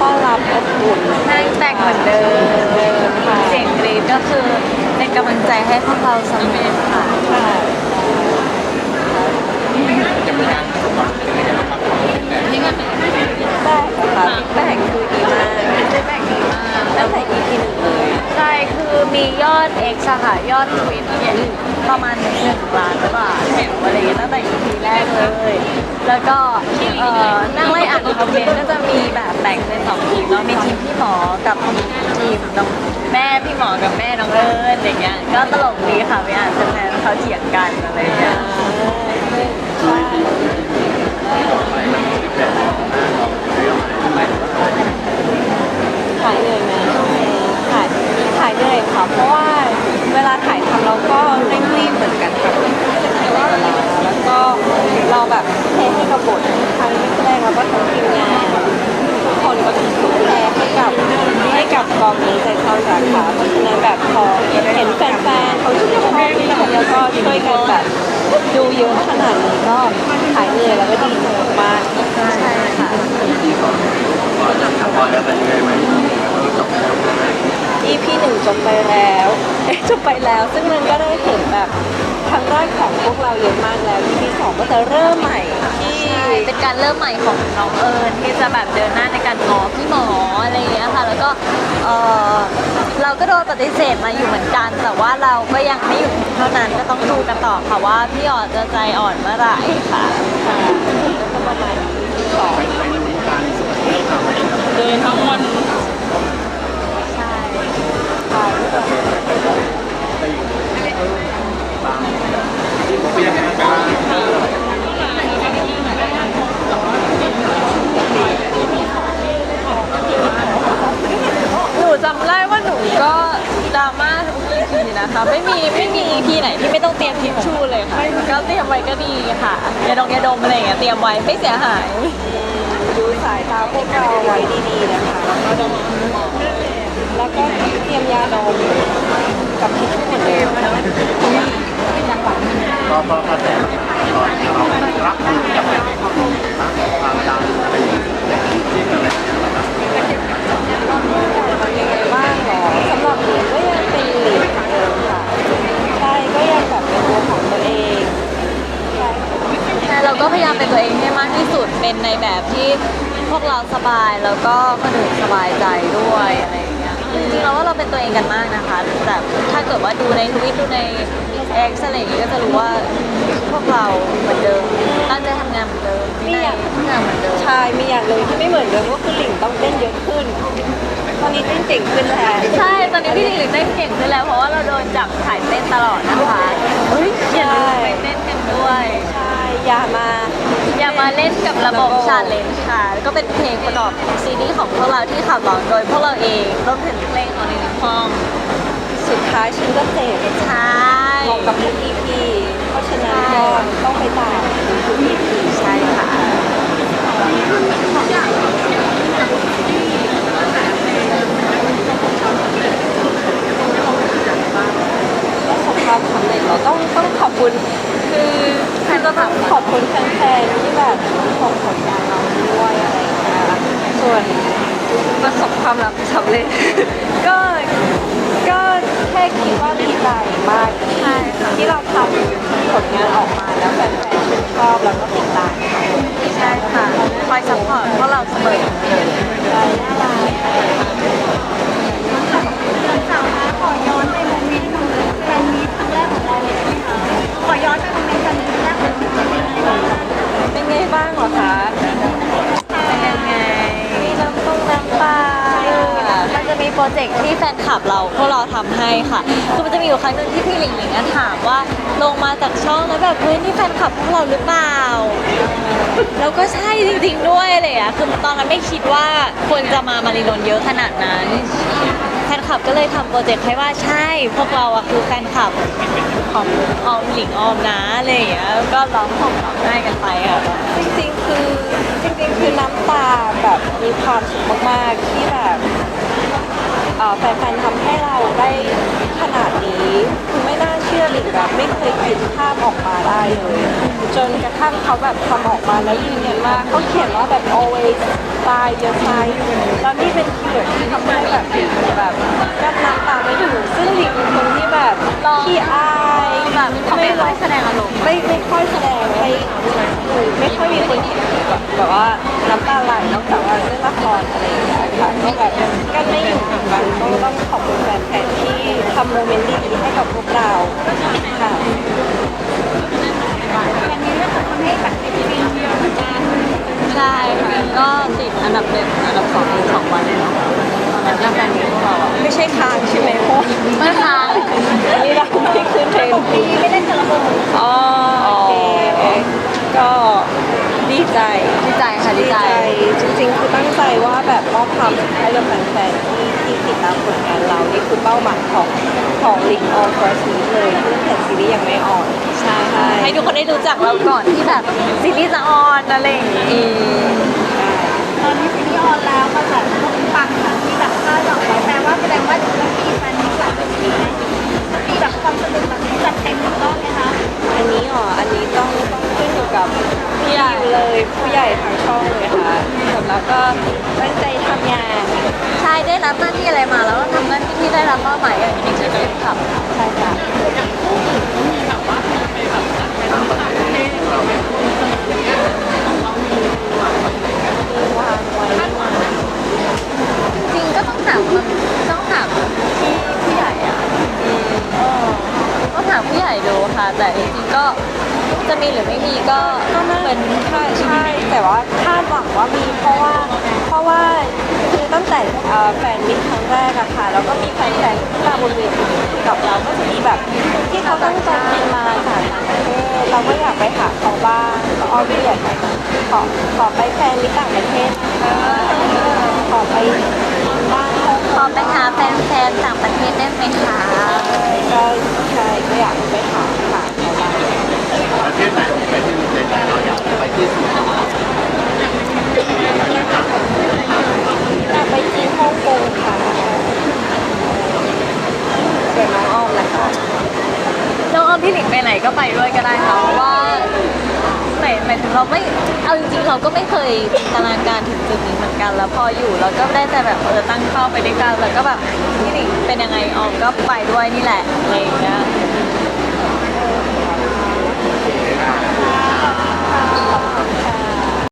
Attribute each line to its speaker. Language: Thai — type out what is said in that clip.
Speaker 1: ต้อนรับอบอุ่น
Speaker 2: นั่งแต่งเหมือนเดิม
Speaker 1: ค่ะ
Speaker 2: เสียงกรี๊ดก็คือเป็นกำลังใจให้พวกเราเสมอค่ะ
Speaker 1: ค่ะ
Speaker 3: จะมีการส่งต่อถึงในการรับความเป็นแต่
Speaker 2: ยังไง
Speaker 1: ได้ค่ะฟีดแบ็กคือดีมาก
Speaker 2: ฟีดแบ็กดีมาก มียอด X อะค่ะยอดทวิตเนี่ยประมาณหนึ่งล้านหรือเปล่าอะไรอย่างเงี้ยตั้งแต่ EP แรกเลย แล้วก็เอ่อนั่งไล่อ่านคอมเมนต์ก็จะมีแบบแบ่งเป็นสองทีมเนาะมีทีมพี่หมอกับทีมน้องแม่พี่หมอกับแม่น้องเอิญอย่างเงี้ยก็ตลกดีค่ะไปอ่านแฟนๆเขาเถียงกันอะไรอย่างเงี้ย
Speaker 1: ขายเหนื่อยายเหนื่อยค่ะ เพราะว่าเวลาถ่ายทำเราก็เร่งรีบเหมือนกันค่ะแล้วก็เราแบบเทให้กับบททั้งนักแสดงแล้วก็ทั้งทีมงานทุกคนก็ทุ่มเทให้กับให้กับกองนี้ใจเข้าสาขาเพราะฉะนั้นแบบพอเห็นแฟนๆเขาชื่นชมแล้วก็ช่วยกันแบบดูเยอะขนาดนี้ก็หายเหนื่อยแล้วก็ดีใจมาก
Speaker 2: ใช่ค่ะ
Speaker 3: พอแล้วเป็นยังไงไหมจบแล้ว
Speaker 1: EP ห นึ่งจบไปแล้วเอ๊ะจบไปแล้ว ซึ่งมันก็ได้เห็นแบบครั้งแรกของพวกเราเยอะมากแล้ว EP สองก็จะเริ่มใหม่ที่
Speaker 2: ใช่เป็นการเริ่มใหม่ของน้องเอิญที่จะแบบเดินหน้าในการงอพี่หมออะไรอย่างเงี้ยค่ะ แล้วก็เออเราก็โดนปฏิเสธมาอยู่เหมือนกัน แต่ว่าเราก็ยังไม่หยุดเท่านั้นก็ต้องดูกันต่อค่ะว่าพี่อ่อนจะใจอ่อนเมื่อไหร่ค่ะ
Speaker 1: ค่ะแล้วก็ประมาณ EP สอง
Speaker 2: เดินทั้งวันใช่
Speaker 1: ค่ะ
Speaker 3: เป็นยังไงบ้าง
Speaker 2: หนูจำได้ว่าหนูก็ดราม่าทุก EP นะคะ ไม่มีไม่มี EP ไหนที่ไม่ต้องเตรียมทิชชู่เลยค่ะก็เตรียมไว้ก็ดีค่ะยาดองยาดมอะไรอย่างเงี้ยเตรียมไว้ไม่เสียหาย
Speaker 1: ดูสายตาพวกเราไว้ดีๆนะคะแล้วก็แล้วก็เตรียมยาดมกับทิชชู่เหมือนเดิม
Speaker 3: ก็ก็กระแสตอนที่เรารับมือกับความดังอะไรอย่างเงี้ยที่อะไร
Speaker 1: ยังไงบ้างเหรอสำหรับหนูก็ยังเป็นหลิงเหมือนเดิมค่ะ ใช่ก็ยังแบบเป็นตัวของตัวเองใช่ค่ะ
Speaker 2: ใช่เรา ก็พยายามเป็นตัวเองให้มากที่สุดเป็นในแบบที่พวกเราสบายแล้วก็คนอื่นสบายใจด้วยอะไรอย่างเงี้ยจริงๆเราว่าเราเป็นตัวเองกันมากนะคะแบบถ้าเกิดว่าดูในทวิตดูใน X อะไรอย่างเงี้ยก็จะรู้ว่าพวกเราเหมือนเดิมตั้งใจทำงานเหมือนเดิมวินัยทำงานเหมือนเดิม
Speaker 1: ใช่มีอย่างหนึ่งที่ไม่เหมือนเดิมก็คือหลิงต้องเต้นเยอะขึ้น ตอนนี้เต้นเก่งขึ้นแล้ว
Speaker 2: ใช่ตอนนี้พี่หลิงเต้นเก่งขึ้นแล้วเพราะว่าเราโดนจับถ่ายเต้นตลอดนะคะเฮ้ยอย่าลืมไปเต้นกันด้วย
Speaker 1: ใช่ อย่ามา
Speaker 2: อย่ามาเล่นกับระบบชาเลนจ์ค่ะ ก็เป็นเพลงประกอบซีรีส์ของพวกเราที่ขับร้องโดยพวกเราเองรวมถึงเพลงของในนิคอม
Speaker 1: สุดท้ายฉันก็เจ็บ
Speaker 2: ใช่
Speaker 1: เหมาะกับทุก EP เพราะฉะนั้นก็ต้องไปตามทุก EP
Speaker 2: ใช่ค่ะ
Speaker 1: ประสบความสำเร็จเราต้องต้องขอบคุณคือ คือจะแบบขอบคุณแฟนๆที่แบบชมผลงานเราด้วยอะไรอย่างเงี้ยส่วนประสบความสำเร็จ ก็ก็แค่คิดว่าดีใจมา
Speaker 4: ก เจ
Speaker 2: กต์ที่แฟนคลับเราพวกเราทำให้ค่ะคือมันจะมีอยู่ครั้งหนึ่งที่พี่หลิงหลิงอะถามว่าลงมาจากช่องแล้วแบบเฮ้ยนี่แฟนคลับพวกเราหรือเปล่า แล้วก็ใช่จริงๆด้วยเลยอะคือตอนนั้นไม่คิดว่าคนจะมามารินนท์เยอะขนาดนั้น แฟนคลับก็เลยทำโปรเจกต์ให้ว่าใช่พวกเราอะคือแฟนคลับของออมหลิงออมนะอะไรอย่างเงี้ยก็ร้องผมร้องไห้กันไปค่ะ
Speaker 1: จริงๆคือจริงๆคือน้ำตาแบบมีความสุขมากๆที่แบบ เอ่อแฟนๆทำให้เราได้ขนาดนี้คือไม่น่าเชื่อหลิงแบบไม่เคยคิดภาพออกมาได้เลย จนกระทั่งเขาแบบทำออกมาแล้วยืนยันว่าเขาเขียนว่าแบบ always by your side แล้วนี่เป็นคีย์เวิร์ดที่ทำให้แบบหลิงแบบกั้นน้ำตาไม่อยู่ซึ่งหลิงเป็นคนที่แบบขี้อาย
Speaker 2: แบบเขา ไม่ค่อยแสดงอารมณ์
Speaker 1: ไม่ไม่ค่อยแสดงไม่ไม่ค่อยมีคนแบบแบบว่าน้ำตาไหลนอกจากว่าเล่นละครอะไรอย่างเงี้ยค่ะก็แบบกันไม่อยู่เหมือนกันต้องต้องขอบคุณแฟนๆที่ทำโมเมนต์ดีๆให้กับพวกเราค่ะ
Speaker 4: อย่างนี้เรื่องคนให้แบบเป็นฟิล์มเยอะเหมือนกัน
Speaker 2: ใช่ค่ะก็ติดอันดับหนึ่งอันดับสองสองวันเลย เนาะตอนนั้นแฟนมีพวกเราอะ
Speaker 1: ไม่ใช่ค้างใช่ไหมเพราะ
Speaker 2: ไม่ค้าง
Speaker 1: นี่เราไม่ขึ้นเทรนด์
Speaker 4: ปีไม่ได้เจอระบบ
Speaker 1: อ๋อโอเคก็ดีใจ
Speaker 2: ดีใจค่ะดี
Speaker 1: ดี
Speaker 2: ใจ
Speaker 1: ใจ จริงๆ คือตั้งใจว่าแบบมอบความสุขให้กับแฟนๆที่ที่ติดตามผลงานเรานี่คือเป้าหมายของของลิงออนฟอร์ซีเลยซึ่งแผ่นซีรีส์ยังไม่ออน
Speaker 2: ใช่ค่ะให้ทุกคนได้รู้จักเราก่อนที่แบบซีรีส์จะออนอะไรอย่างงี้
Speaker 4: ตอนนี้ซีรีส์ออนแล้วก็แบบปั งค่ะที่แบบคาดหวังไว้แปลว่าแสดงว่าจะมีแฟนมิตรหลายปีไหมจะมีแบบความสนุกแบบนี้จัดเต็มอีกรอบไหมคะ
Speaker 1: อันนี้อ๋ออันนี้ต้องต้องขึ้นอยู่กับพี่อยู่เลยผู้ใหญ่ทางช่องเลยค่ะสำหรับก็ตั้งใจทำงาน
Speaker 2: ใช่ได้รับหน้าที่อะไรมาแล้วก็ทำหน้าที่ที่ได้รับมอบหมายอย่างจริงๆเลยค่ะ
Speaker 1: ใช่ค่ะว
Speaker 2: ถามต้องถามที่ผู้ใหญ่อะเออต้องถามผู้ใหญ่ดูค่ะ แต่จริงๆก็จะมีหรือไม่มีก็
Speaker 1: ก็
Speaker 2: เป็น
Speaker 1: ใช่ใช่แต่ว่าคาดหวังว่ามีเพราะว่าเพราะว่าคือตั้งแต่เอ่อแฟนมิตรครั้งแรกอะค่ะแล้วก็มีแฟนๆที่มาบนเวทีกับเราก็จะมีแบบที่เขาตั้งใจบินมาจากต่างประเทศเราก็อยากไปหาเขาบ้างก็อ้อมพี่อยากไปขอขอไปแฟนมิตรต่างประเทศนะคะขอไปบ้
Speaker 2: ไปหาแฟนๆต่างประเทศได้ไหมคะ
Speaker 1: ใช่ใช่ก็อยากไปหาบ้าง
Speaker 3: ประเทศไหนที่เป็นที่มีใจเราอยากไปที่สุด
Speaker 1: อยากไปจีนฮ่องกงค่ะเดี๋ยวน้องอ้อมนะคะ
Speaker 2: น้องออมพี่หลิงไปไหนก็ไปด้วยก็ได้ค่ะเพราะว่าหมายหมายถึง เราไม่เอาจริงๆเราก็ไม่เคยจินตนาการถึงจุดนี้เหมือนกัน แล้วพออยู่เราก็ได้แต่แบบเออตั้งเข้าไปด้วยกันแล้วก็แบบนี่เป็นยังไงออมก็ไปด้วยนี่แหละอะไรอย่างเงี้ย